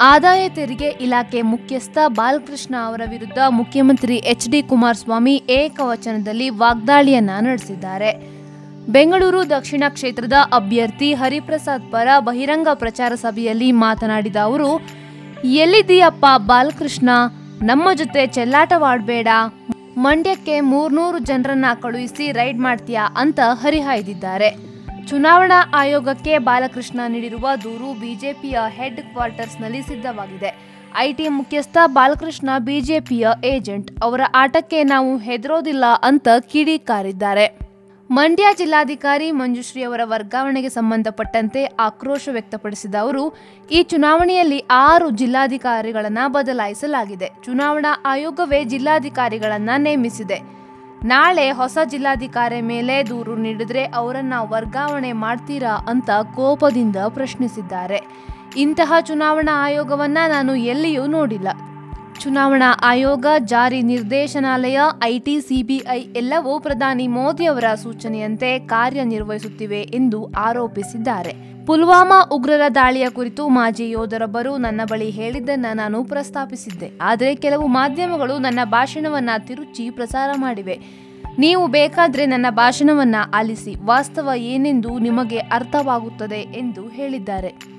ಆದಾಯ ತೆರಿಗೆ ಇಲಾಖೆ ಮುಖ್ಯಸ್ಥ ಬಾಲಕೃಷ್ಣ ಅವರ ವಿರುದ್ಧ ಮುಖ್ಯಮಂತ್ರಿ ಎಚ್ ಡಿ ಕುಮಾರಸ್ವಾಮಿ ಏಕವಚನದಲ್ಲಿ ವಾಗ್ದಾಳಿಯನ್ನ ನಡೆಸಿದ್ದಾರೆ. ಬೆಂಗಳೂರು ದಕ್ಷಿಣ ಕ್ಷೇತ್ರದ ಅಭ್ಯರ್ಥಿ ಹರಿಪ್ರಸಾದ್ ಪರ ಬಹಿರಂಗ ಪ್ರಚಾರ ಸಭೆಯಲ್ಲಿ ಮಾತನಾಡಿದ ಅವರು ಎಲ್ಲಿದೆಯಪ್ಪ ಬಾಲಕೃಷ್ಣ? ನಮ್ಮ ಜೊತೆ ಚೆಲ್ಲಾಟವಾಡಬೇಡ. ಮಂಡ್ಯಕ್ಕೆ ಮೂರ್ನೂರು ಜನರನ್ನ ಕಳುಹಿಸಿ ರೈಡ್ ಮಾಡ್ತೀಯಾ? ಅಂತ ಹರಿಹಾಯ್ದಿದ್ದಾರೆ. ಚುನಾವಣಾ ಆಯೋಗಕ್ಕೆ ಬಾಲಕೃಷ್ಣ ನೀಡಿರುವ ದೂರು ಬಿಜೆಪಿಯ ಹೆಡ್ ಕ್ವಾರ್ಟರ್ಸ್ನಲ್ಲಿ ಸಿದ್ಧವಾಗಿದೆ. ಐಟಿ ಮುಖ್ಯಸ್ಥ ಬಾಲಕೃಷ್ಣ ಬಿಜೆಪಿಯ ಏಜೆಂಟ್, ಅವರ ಆಟಕ್ಕೆ ನಾವು ಹೆದರೋದಿಲ್ಲ ಅಂತ ಕಿಡಿಕಾರಿದ್ದಾರೆ ಮಂಡ್ಯ ಜಿಲ್ಲಾಧಿಕಾರಿ ಮಂಜುಶ್ರೀ ಅವರ ವರ್ಗಾವಣೆಗೆ ಸಂಬಂಧಪಟ್ಟಂತೆ ಆಕ್ರೋಶ ವ್ಯಕ್ತಪಡಿಸಿದ ಅವರು, ಈ ಚುನಾವಣೆಯಲ್ಲಿ ಆರು ಜಿಲ್ಲಾಧಿಕಾರಿಗಳನ್ನು ಬದಲಾಯಿಸಲಾಗಿದೆ. ಚುನಾವಣಾ ಆಯೋಗವೇ ಜಿಲ್ಲಾಧಿಕಾರಿಗಳನ್ನು ನೇಮಿಸಿದೆ. ನಾಳೆ ಹೊಸ ಜಿಲ್ಲಾಧಿಕಾರಿ ಮೇಲೆ ದೂರು ನೀಡಿದ್ರೆ ಅವರನ್ನ ವರ್ಗಾವಣೆ ಮಾಡ್ತೀರಾ ಅಂತ ಕೋಪದಿಂದ ಪ್ರಶ್ನಿಸಿದ್ದಾರೆ. ಇಂತಹ ಚುನಾವಣಾ ಆಯೋಗವನ್ನ ನಾನು ಎಲ್ಲಿಯೂ ನೋಡಿಲ್ಲ. ಚುನಾವಣಾ ಆಯೋಗ, ಜಾರಿ ನಿರ್ದೇಶನಾಲಯ ಐಟಿ ಸಿಬಿಐ ಎಲ್ಲವೂ ಪ್ರಧಾನಿ ಮೋದಿ ಅವರ ಸೂಚನೆಯಂತೆ ಕಾರ್ಯನಿರ್ವಹಿಸುತ್ತಿವೆ ಎಂದು ಆರೋಪಿಸಿದ್ದಾರೆ. ಪುಲ್ವಾಮಾ ಉಗ್ರರ ದಾಳಿಯ ಕುರಿತು ಮಾಜಿ ಯೋಧರೊಬ್ಬರು ನನ್ನ ಬಳಿ ಹೇಳಿದ್ದನ್ನ ನಾನು ಪ್ರಸ್ತಾಪಿಸಿದ್ದೆ. ಆದರೆ ಕೆಲವು ಮಾಧ್ಯಮಗಳು ನನ್ನ ಭಾಷಣವನ್ನ ತಿರುಚಿ ಪ್ರಸಾರ ಮಾಡಿವೆ. ನೀವು ಬೇಕಾದ್ರೆ ನನ್ನ ಭಾಷಣವನ್ನ ಆಲಿಸಿ, ವಾಸ್ತವ ಏನೆಂದು ನಿಮಗೆ ಅರ್ಥವಾಗುತ್ತದೆ ಎಂದು ಹೇಳಿದ್ದಾರೆ.